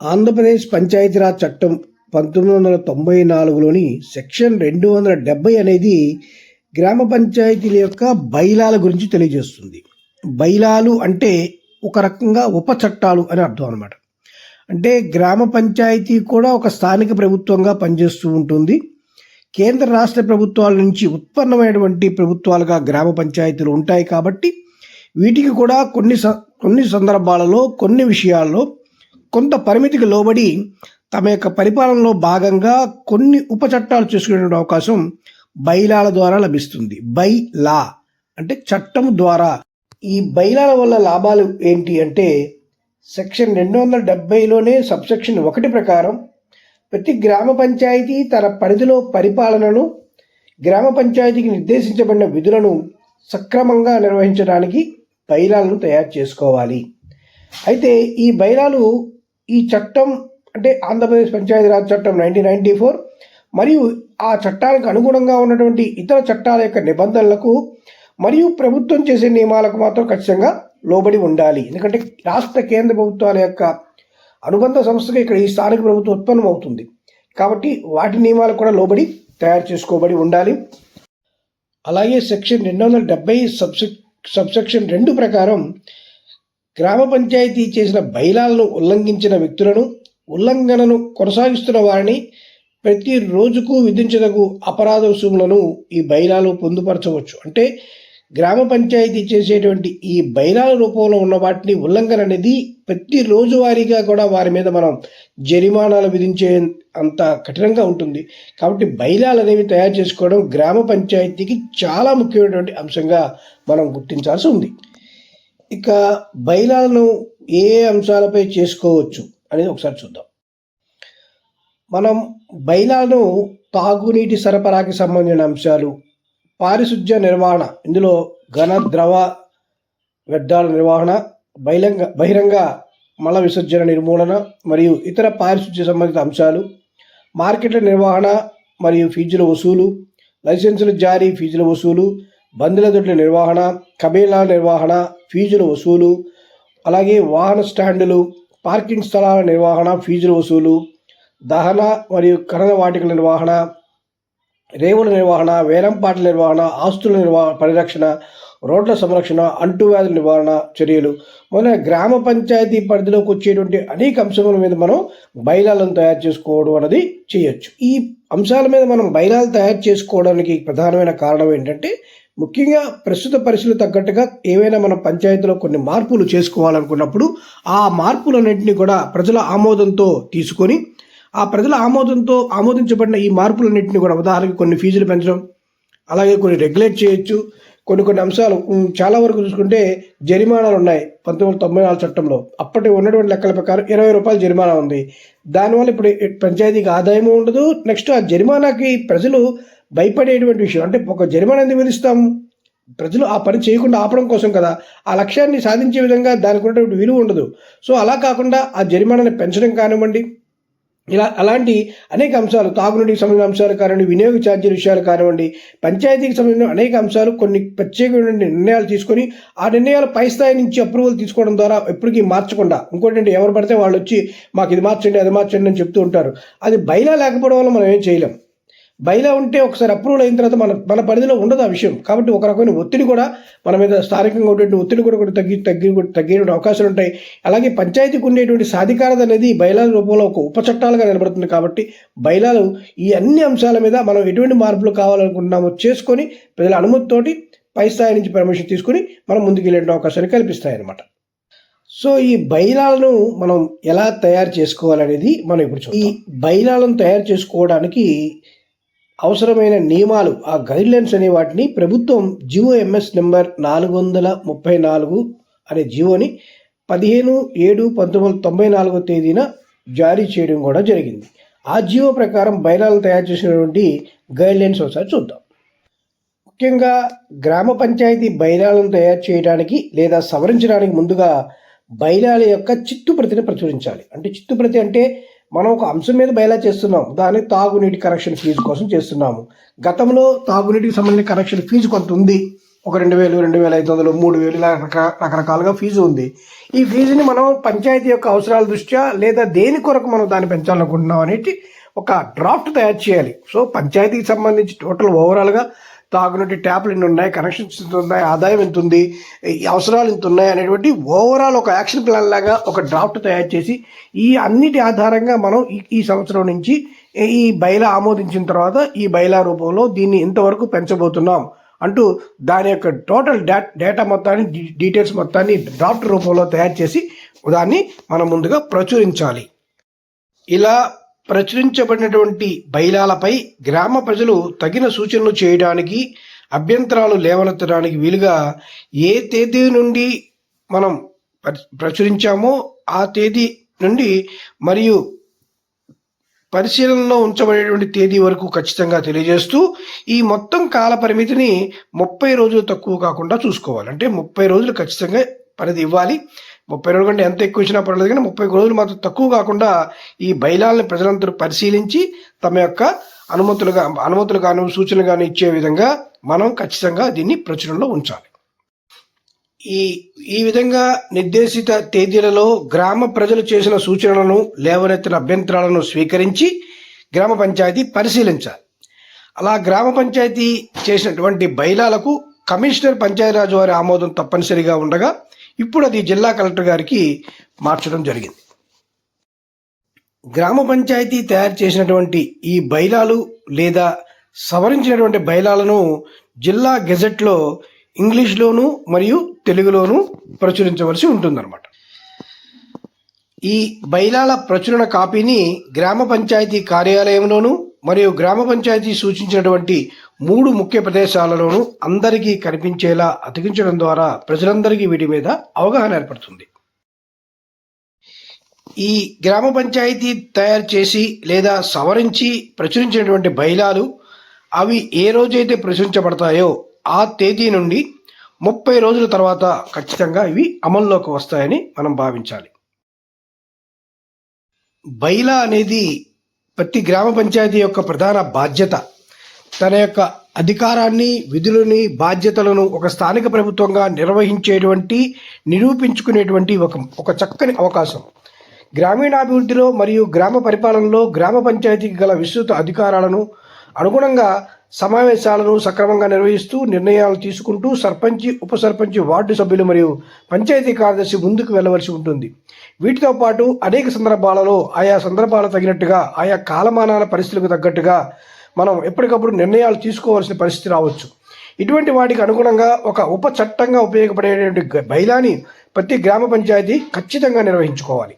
ఆంధ్రప్రదేశ్ పంచాయతీరాజ్ చట్టం పంతొమ్మిది వందల తొంభై నాలుగులోని సెక్షన్ రెండు వందల డెబ్బై అనేది గ్రామ పంచాయతీల యొక్క బైలాల గురించి తెలియజేస్తుంది. బైలాలు అంటే ఒక రకంగా ఉప చట్టాలు అని అర్థం అనమాట అంటే గ్రామ పంచాయతీ కూడా ఒక స్థానిక ప్రభుత్వంగా పనిచేస్తూ ఉంటుంది. కేంద్ర రాష్ట్ర ప్రభుత్వాల నుంచి ఉత్పన్నమైనటువంటి ప్రభుత్వాలుగా గ్రామ పంచాయతీలు ఉంటాయి కాబట్టి వీటికి కూడా కొన్ని స కొన్ని సందర్భాలలో కొన్ని విషయాల్లో కొంత పరిమితికి లోబడి తమ యొక్క పరిపాలనలో భాగంగా కొన్ని ఉపచట్టాలు చేసుకునే అవకాశం బైలాల ద్వారా లభిస్తుంది. బై లా అంటే చట్టం ద్వారా. ఈ బైలాల వల్ల లాభాలు ఏంటి అంటే సెక్షన్ రెండు వందల డెబ్బైలోనే సబ్సెక్షన్ ఒకటి ప్రకారం ప్రతి గ్రామ పంచాయతీ తన పరిధిలో పరిపాలనను గ్రామ పంచాయతీకి నిర్దేశించబడిన విధులను సక్రమంగా నిర్వహించడానికి బైలాలను తయారు చేసుకోవాలి. అయితే ఈ బైలాలు ఈ చట్టం అంటే ఆంధ్రప్రదేశ్ పంచాయతీరాజ్ చట్టం నైన్టీన్ నైన్టీ ఫోర్ మరియు ఆ చట్టానికి అనుగుణంగా ఉన్నటువంటి ఇతర చట్టాల యొక్క నిబంధనలకు మరియు ప్రభుత్వం చేసే నియమాలకు మాత్రం ఖచ్చితంగా లోబడి ఉండాలి. ఎందుకంటే రాష్ట్ర కేంద్ర ప్రభుత్వాల యొక్క అనుబంధ సంస్థగా ఇక్కడ ఈ స్థానిక ప్రభుత్వం ఉత్పన్నం అవుతుంది కాబట్టి వాటి నియమాలకు కూడా లోబడి తయారు చేసుకోబడి ఉండాలి. అలాగే సెక్షన్ రెండు వందల డెబ్బై సబ్సెక్ సబ్సెక్షన్ రెండు ప్రకారం గ్రామ పంచాయతీ చేసిన బైలాలను ఉల్లంఘించిన వ్యక్తులను ఉల్లంఘనను కొనసాగిస్తున్న వారిని ప్రతి రోజుకు విధించదగు అపరాధ రుసుములను ఈ బైలాలు పొందుపరచవచ్చు. అంటే గ్రామ పంచాయతీ చేసేటువంటి ఈ బైలాల రూపంలో ఉన్న వాటిని ఉల్లంఘన అనేది ప్రతి రోజువారీగా కూడా వారి మీద మనం జరిమానాలు విధించే అంత కఠినంగా ఉంటుంది. కాబట్టి బైలాలు అనేవి తయారు చేసుకోవడం గ్రామ పంచాయతీకి చాలా ముఖ్యమైనటువంటి అంశంగా మనం గుర్తించాల్సి ఉంది. ఇక బైలాలను ఏ అంశాలపై చేసుకోవచ్చు అనేది ఒకసారి చూద్దాం. మనం బైలాలను తాగునీటి సరఫరాకి సంబంధించిన అంశాలు పారిశుద్ధ్య నిర్వహణ ఇందులో ఘన ద్రవ వ్యర్థాల నిర్వహణ బహిరంగ బహిరంగ మల విసర్జన నిర్మూలన మరియు ఇతర పారిశుధ్య సంబంధిత అంశాలు మార్కెట్ల నిర్వహణ మరియు ఫీజుల వసూలు లైసెన్సుల జారీ ఫీజుల వసూలు బందుల దొడ్ల నిర్వహణ కబేలాల నిర్వహణ ఫీజుల వసూలు అలాగే వాహన స్టాండులు పార్కింగ్ స్థలాల నిర్వహణ ఫీజుల వసూలు దహన మరియు కరణ వాటికల నిర్వహణ రేవుల నిర్వహణ వేలంపాట్ల నిర్వహణ ఆస్తుల నిర్వహణ పరిరక్షణ రోడ్ల సంరక్షణ అంటువ్యాధుల నివారణ చర్యలు. మొదలైన గ్రామ పంచాయతీ పరిధిలోకి వచ్చేటువంటి అనేక అంశముల మీద మనం బైలాలను తయారు చేసుకోవడం అనేది చేయొచ్చు. ఈ అంశాల మీద మనం బైలాలు తయారు చేసుకోవడానికి ప్రధానమైన కారణం ఏంటంటే ముఖ్యంగా ప్రస్తుత పరిస్థితులు తగ్గట్టుగా ఏవైనా మన పంచాయతీలో కొన్ని మార్పులు చేసుకోవాలనుకున్నప్పుడు ఆ మార్పులన్నింటినీ కూడా ప్రజల ఆమోదంతో తీసుకొని ఆ ప్రజల ఆమోదంతో ఆమోదించబడిన ఈ మార్పులన్నింటినీ కూడా ఉదాహరణకి కొన్ని ఫీజులు పెంచడం అలాగే కొన్ని రెగ్యులేట్ చేయొచ్చు. కొన్ని కొన్ని అంశాలు చాలా వరకు చూసుకుంటే జరిమానాలు ఉన్నాయి. పంతొమ్మిది వందల తొంభై నాలుగు చట్టంలో. అప్పటి ఉన్నటువంటి లెక్కల ప్రకారం ఇరవై రూపాయలు జరిమానా ఉంది. దానివల్ల ఇప్పుడు పంచాయతీకి ఆదాయము ఉండదు. నెక్స్ట్ ఆ జరిమానాకి ప్రజలు భయపడేటువంటి విషయం. అంటే ఒక జరిమానా ఎందుకు విధిస్తాము. ప్రజలు ఆ పని చేయకుండా ఆపడం కోసం కదా. ఆ లక్ష్యాన్ని సాధించే విధంగా దానికి ఉన్నటువంటి విలువ ఉండదు. సో అలా కాకుండా ఆ జరిమానాని పెంచడం కానివ్వండి. ఇలా అలాంటి అనేక అంశాలు తాగునీటికి సంబంధించిన అంశాలు కానివ్వండి వినియోగ ఛార్జీల విషయాలు కానివ్వండి పంచాయతీకి సంబంధించిన అనేక అంశాలు కొన్ని ప్రత్యేకమైన నిర్ణయాలు తీసుకొని ఆ నిర్ణయాలు పై స్థాయి నుంచి అప్రూవల్ తీసుకోవడం ద్వారా ఎప్పటికీ మార్చకుండా ఇంకోటి ఎవరు పడితే వాళ్ళు వచ్చి మాకు ఇది మార్చండి అది మార్చండి అని చెప్తూ ఉంటారు. అది బయలా లేకపోవడం వల్ల మనం ఏం చేయలేం. బైలా ఉంటే ఒకసారి అప్రూవల్ అయిన తర్వాత మన మన పరిధిలో ఉండదు ఆ విషయం. కాబట్టి ఒక రకమైన ఒత్తిడి కూడా మన మీద స్థానికంగా ఉండేటువంటి ఒత్తిడి కూడా కూడా తగ్గి తగ్గి తగ్గేటువంటి అవకాశాలు ఉంటాయి. అలాగే పంచాయతీకి ఉండేటువంటి సాధికారత అనేది బయలాల రూపంలో ఒక ఉపచట్టాలుగా నిలబడుతుంది కాబట్టి బైలాలు ఈ అన్ని అంశాల మీద మనం ఎటువంటి మార్పులు కావాలనుకుంటున్నామో చేసుకొని ప్రజల అనుమతితోటి పై స్థాయి నుంచి పర్మిషన్ తీసుకొని మనం ముందుకు వెళ్ళే అవకాశాన్ని కల్పిస్తాయన్నమాట. సో ఈ బైలాలను మనం ఎలా తయారు చేసుకోవాలనేది మనం ఇప్పుడు ఈ బైలాలను తయారు చేసుకోవడానికి అవసరమైన నియమాలు ఆ గైడ్లైన్స్ అనే వాటిని ప్రభుత్వం జియో ఎంఎస్ నెంబర్ నాలుగు వందల ముప్పై నాలుగు అనే జియోని పదిహేను ఏడు పంతొమ్మిది వందల తొంభై నాలుగో తేదీన జారీ చేయడం కూడా జరిగింది. ఆ జియో ప్రకారం బైలాలను తయారు చేసినటువంటి గైడ్లైన్స్ ఒకసారి చూద్దాం. ముఖ్యంగా గ్రామ పంచాయతీ బైలాలను తయారు చేయడానికి లేదా సవరించడానికి ముందుగా బైలాల యొక్క చిత్తుప్రతిని ప్రచురించాలి. అంటే చిత్తుప్రతి అంటే మనం ఒక అంశం మీద బయలా చేస్తున్నాం. దాన్ని తాగునీటి కనెక్షన్ ఫీజు కోసం చేస్తున్నాము. గతంలో తాగునీటికి సంబంధించిన కనెక్షన్ ఫీజు కొంత ఉంది. ఒక రెండు వేలు రెండు వేల ఐదు వందలు మూడు వేలు ఇలా రక- రకరకాలుగా ఫీజు ఉంది. ఈ ఫీజుని మనం పంచాయతీ యొక్క అవసరాల దృష్ట్యా లేదా దేని కొరకు మనం దాన్ని పెంచాలనుకుంటున్నాం అనేది ఒక డ్రాఫ్ట్ తయారు చేయాలి. సో పంచాయతీకి సంబంధించి టోటల్ ఓవరాల్గా తాగునటి ట్యాప్లు ఎన్ని ఉన్నాయి కనెక్షన్స్ ఎంత ఉన్నాయి ఆదాయం ఎంత ఉంది ఈ అవసరాలు ఎంత ఉన్నాయి అనేటువంటి ఓవరాల్ ఒక యాక్షన్ ప్లాన్ లాగా ఒక డ్రాఫ్ట్ తయారు చేసి ఈ అన్నిటి ఆధారంగా మనం ఈ ఈ సంవత్సరం నుంచి ఈ బయలా ఆమోదించిన తర్వాత ఈ బయలా రూపంలో దీన్ని ఇంతవరకు పెంచబోతున్నాం అంటూ దాని యొక్క టోటల్ డా డేటా మొత్తాన్ని డీటెయిల్స్ మొత్తాన్ని డ్రాఫ్ట్ రూపంలో తయారు చేసి దాన్ని మనం ముందుగా ప్రచురించాలి. ఇలా ప్రచురించబడినటువంటి బైలాలపై గ్రామ ప్రజలు తగిన సూచనలు చేయడానికి అభ్యంతరాలు లేవనెత్తడానికి వీలుగా ఏ తేదీ నుండి మనం ప్ర- ప్రచురించామో ఆ తేదీ నుండి మరియు పరిశీలనలో ఉంచబడేటువంటి తేదీ వరకు ఖచ్చితంగా తెలియజేస్తూ ఈ మొత్తం కాల పరిమితిని ముప్పై రోజులు తక్కువ కాకుండా చూసుకోవాలి. అంటే ముప్పై రోజులు ఖచ్చితంగా పరిధి ఇవ్వాలి. ముప్పై రోజుల కంటే ఎంత ఎక్కువ ఇచ్చినా పర్లేదు కానీ ముప్పై రోజులు మాత్రం తక్కువ కాకుండా ఈ బయలాలను ప్రజలందరూ పరిశీలించి తమ యొక్క అనుమతులుగా అనుమతులు కాను సూచనలు కానీ ఇచ్చే విధంగా మనం ఖచ్చితంగా దీన్ని ప్రచురణలో ఉంచాలి. ఈ ఈ విధంగా నిర్దేశిత తేదీలలో గ్రామ ప్రజలు చేసిన సూచనలను లేవనెత్తిన అభ్యంతరాలను స్వీకరించి గ్రామ పంచాయతీ పరిశీలించాలి. అలా గ్రామ పంచాయతీ చేసినటువంటి బైలాలకు కమిషనర్ పంచాయతీరాజ్ వారి ఆమోదం తప్పనిసరిగా ఉండగా ఇప్పుడు అది జిల్లా కలెక్టర్ గారికి మార్చడం జరిగింది. గ్రామ పంచాయతీ తయారు చేసినటువంటి ఈ బైలాలు లేదా సవరించినటువంటి బైలాలను జిల్లా గెజెట్లో ఇంగ్లీష్లోను మరియు తెలుగులోను ప్రచురించవలసి ఉంటుందన్నమాట. ఈ బైలాల ప్రచురణ కాపీని గ్రామ పంచాయతీ కార్యాలయంలోను మరియు గ్రామ పంచాయతీ సూచించినటువంటి మూడు ముఖ్య ప్రదేశాలలోనూ అందరికీ కనిపించేలా అతికించడం ద్వారా ప్రజలందరికీ వీటి మీద అవగాహన ఏర్పడుతుంది. ఈ గ్రామ పంచాయతీ తయారు చేసి లేదా సవరించి ప్రచురించినటువంటి బైలాలు అవి ఏ రోజైతే ప్రచురించబడతాయో ఆ తేదీ నుండి ముప్పై రోజుల తర్వాత ఖచ్చితంగా ఇవి అమల్లోకి వస్తాయని మనం భావించాలి. బైలా అనేది ప్రతి గ్రామ పంచాయతీ యొక్క ప్రధాన బాధ్యత. తన యొక్క అధికారాన్ని విధులని బాధ్యతలను ఒక స్థానిక ప్రభుత్వంగా నిర్వహించేటువంటి నిరూపించుకునేటువంటి ఒక ఒక చక్కని అవకాశం. గ్రామీణాభివృద్ధిలో మరియు గ్రామ పరిపాలనలో గ్రామ పంచాయతీకి గల విస్తృత అధికారాలను అనుగుణంగా సమావేశాలను సక్రమంగా నిర్వహిస్తూ నిర్ణయాలు తీసుకుంటూ సర్పంచి ఉప సర్పంచి వార్డు సభ్యులు మరియు పంచాయతీ కార్యదర్శి ముందుకు వెళ్ళవలసి ఉంటుంది. వీటితో పాటు అనేక సందర్భాలలో ఆయా సందర్భాలు తగినట్టుగా ఆయా కాలమానాల పరిస్థితులకు తగ్గట్టుగా మనం ఎప్పటికప్పుడు నిర్ణయాలు తీసుకోవాల్సిన పరిస్థితి రావచ్చు. ఇటువంటి వాటికి అనుగుణంగా ఒక ఉప చట్టంగా ఉపయోగపడేటువంటి బైలాని ప్రతి గ్రామ పంచాయతీ ఖచ్చితంగా నిర్వహించుకోవాలి.